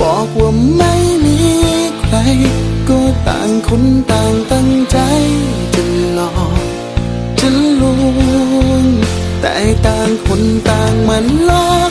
บอกว่าไม่มีใคร ก็ต่างคนต่างตั้งใจจะหลอกจะลวงแต่ต่างคนต่างมันหลอก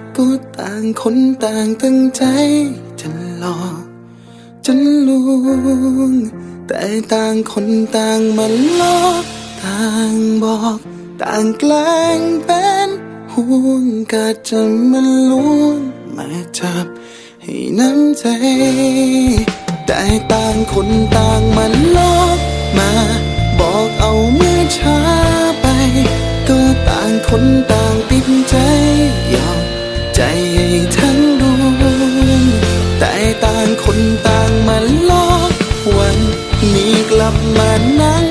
ต่างตั้งใจจะหลอกจะลวงแต่ต่างคนต่างมันลอกต่างบอก ต่างแกล้งเป็นห่วงก็จะมาลวงมาจับให้น้ำใจ แต่ต่างคนต่างมันลอกมา บอกเอาเมื่อช้าไป ก็ต่างคนต่างติดใจยอมใจให้ คนต่างมันลอกวันนี้กลับมานั่ง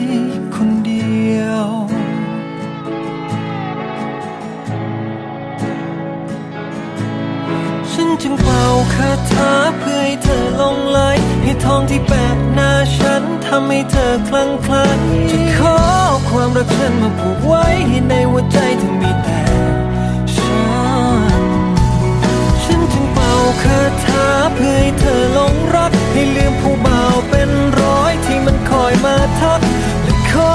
ล่าคาถาเพื่อให้เธอลงไหลให้ทองที่แปะหน้าฉันทำให้เธอคลั่งไคล้จะขอความรักฉันมาผูกไว้ให้ในหัวใจเธอมีแต่ฉัน ฉันจึงเป่าคาถาเพื่อให้เธอหลงรัก ให้ลืมผู้บ่าวเป็นร้อยที่มันคอยมาทักและขอ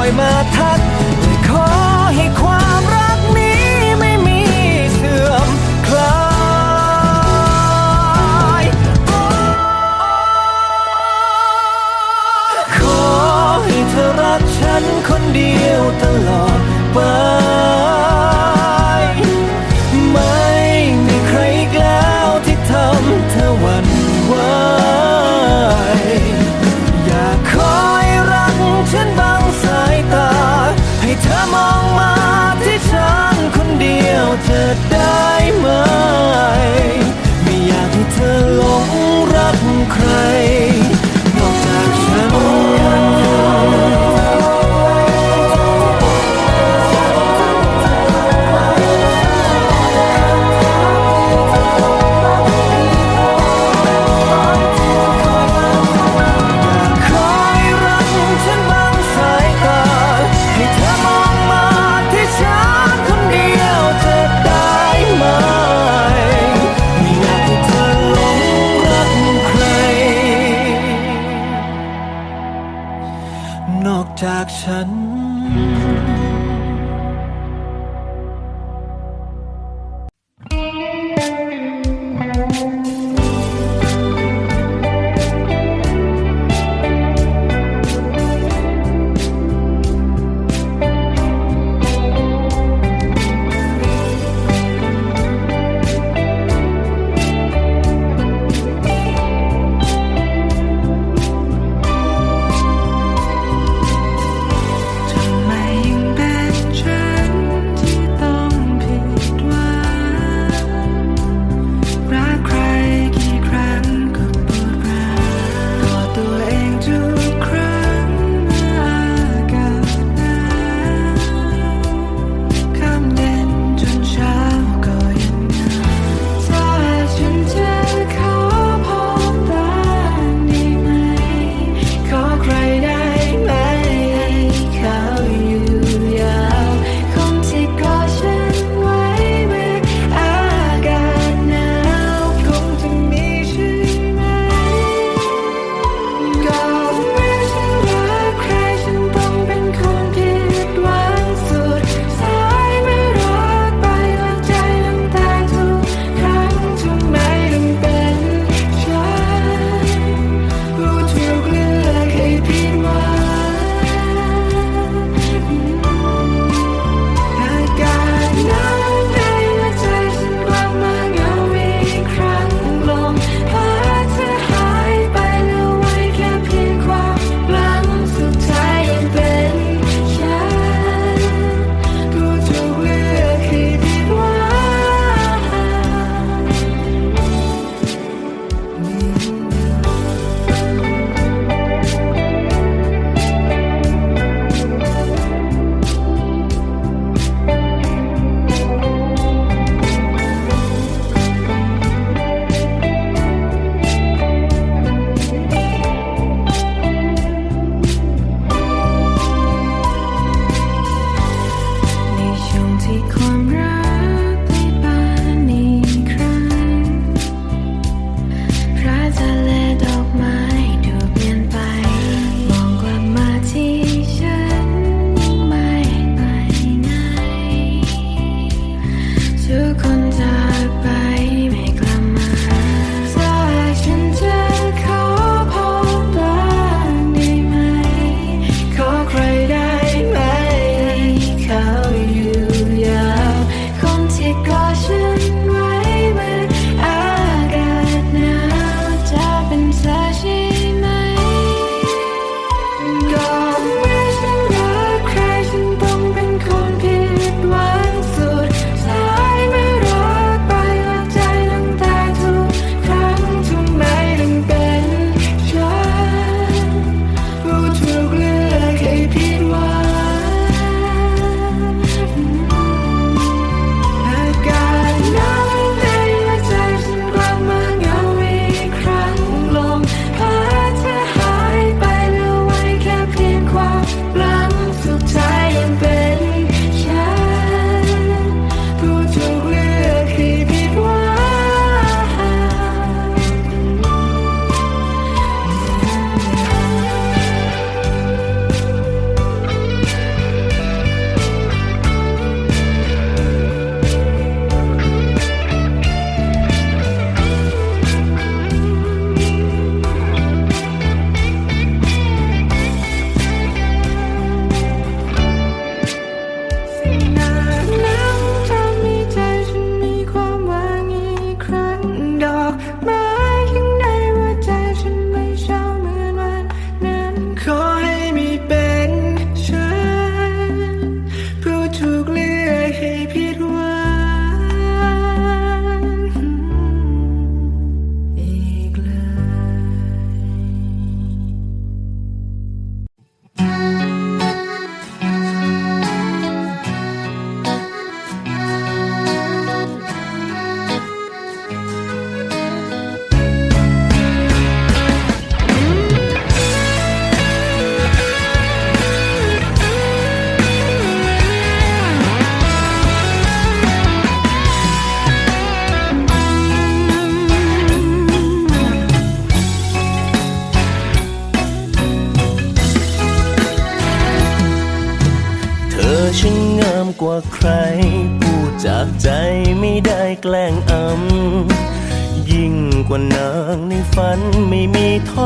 อยมาท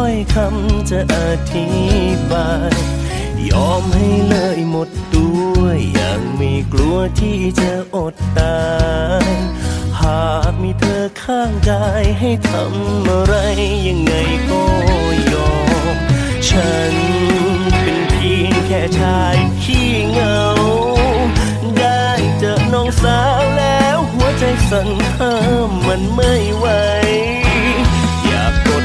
อยคำจะอธิบาย ยอมให้เลยหมดตัวอย่างไม่กลัวที่จะอดตายหากมีเธอข้างกายให้ทำอะไรยังไงก็ยอม ฉันเป็นเพียงแค่ชายขี้เหงา ได้เจอน้องสาวแล้วหัวใจสั่นห้ามมันไม่ไหวอยากกด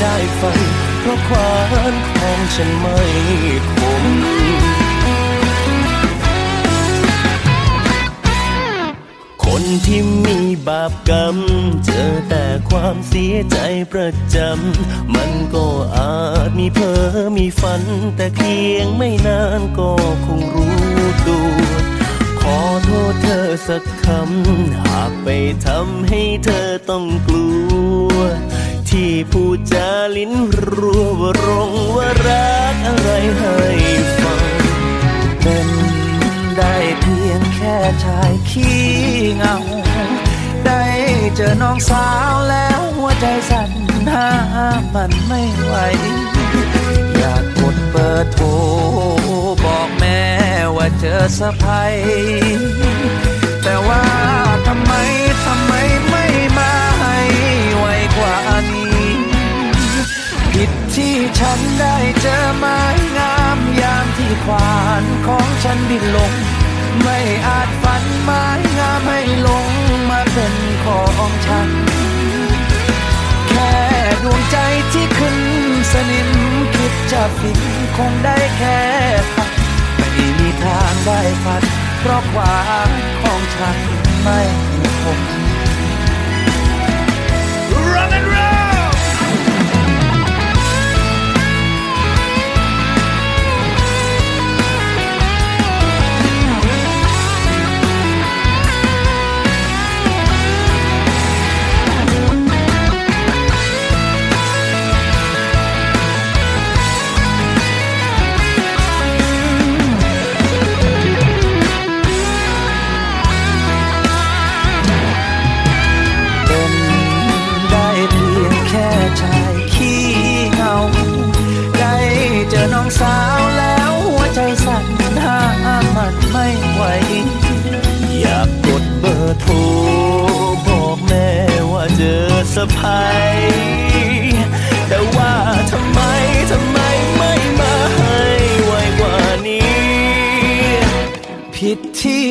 ได้ฝันเพราะควานของฉันไม่คมคนที่มีบาปกรรม เจอแต่ความเสียใจประจำ มันก็อาจมีเพ้อมีฝัน แต่เพียงไม่นานก็คงรู้ตัวขอโทษเธอสักคำ หากไปทำให้เธอต้องกลัว ที่พูดจาลิ้นรัวว่ารงว่ารักอะไรให้ฟัง เป็นได้เพียงแค่ชายขี้เงา ได้เจอน้องสาวแล้วหัวใจสั่นห้ามมันไม่ไหว อยากกดเบอร์โทรบอกแม่ว่าเจอสะพายแต่ว่า ที่ฉันได้เจอไม้งามยามที่ควานของฉันบินลง ไม่อาจฝันไม้งามให้ลงมาเป็นของฉัน แค่ดวงใจที่ขึ้นสนิมคิดจะฟินคงได้แค่พักไม่มีทางได้ฝันเพราะความของฉันไม่คง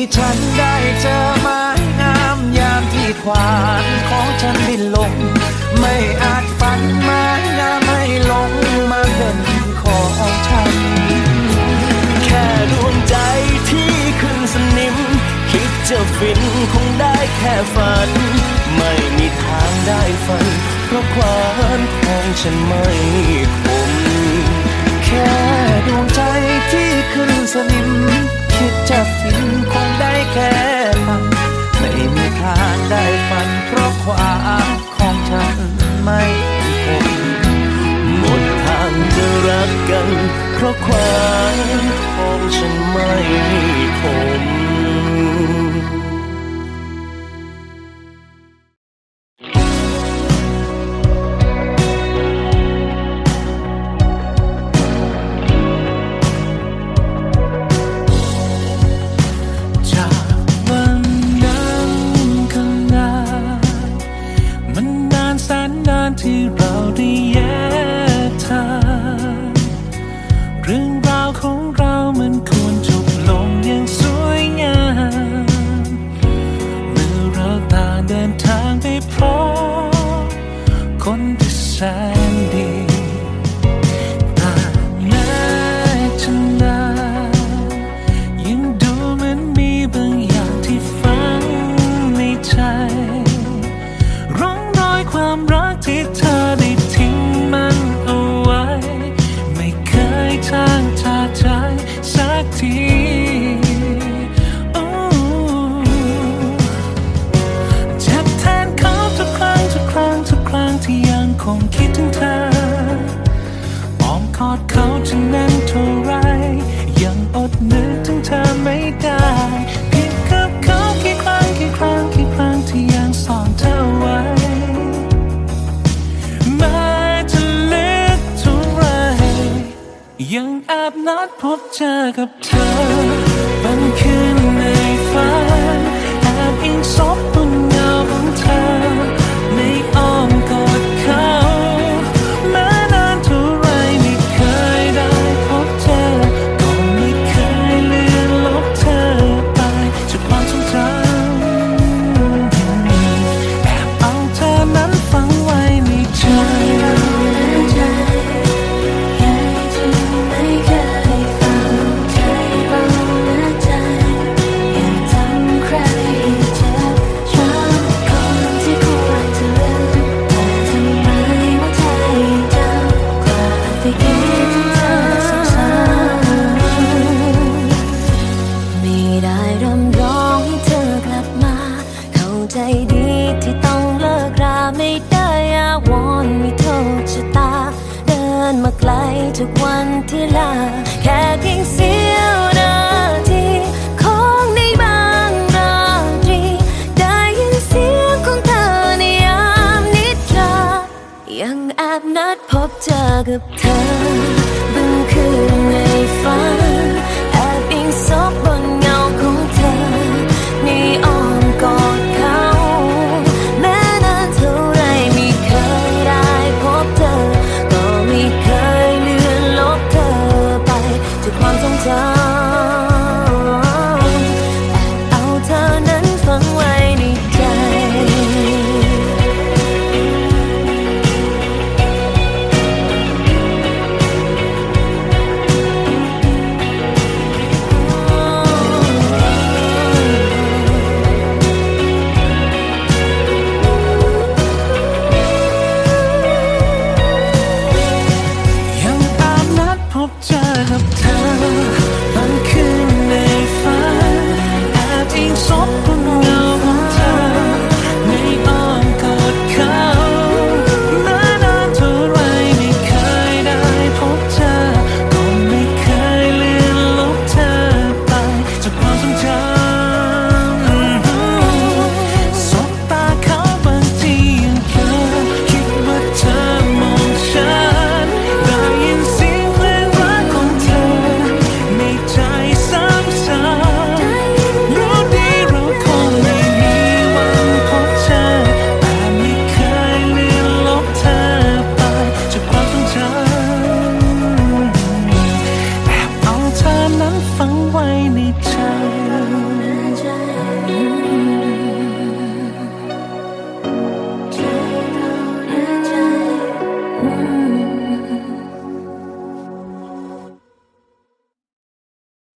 ที่ฉันได้เจอไม้งามยามที่ควานของฉันบินลง ไม่อาจฝันไม้งามให้ลงมาเป็นของฉัน แค่ดวงใจที่ขึ้นสนิม คิดจะฟินคงได้แค่ฝัน ไม่มีทางได้ฝัน เพราะความของฉันไม่คมแค่ดวงใจที่ขึ้นสนิม แค่ฟังไม่มีทางได้ฟัน เพราะความของฉันไม่คงหมดทางจะรักกัน เพราะความของฉันไม่คง แค่เพียเสียวนาทีของในบางราตรี ได้ยินเสียงของเธอในยามนิทรา ยังแอบนัดพบเจอกับเธอบึงคืนในฝัน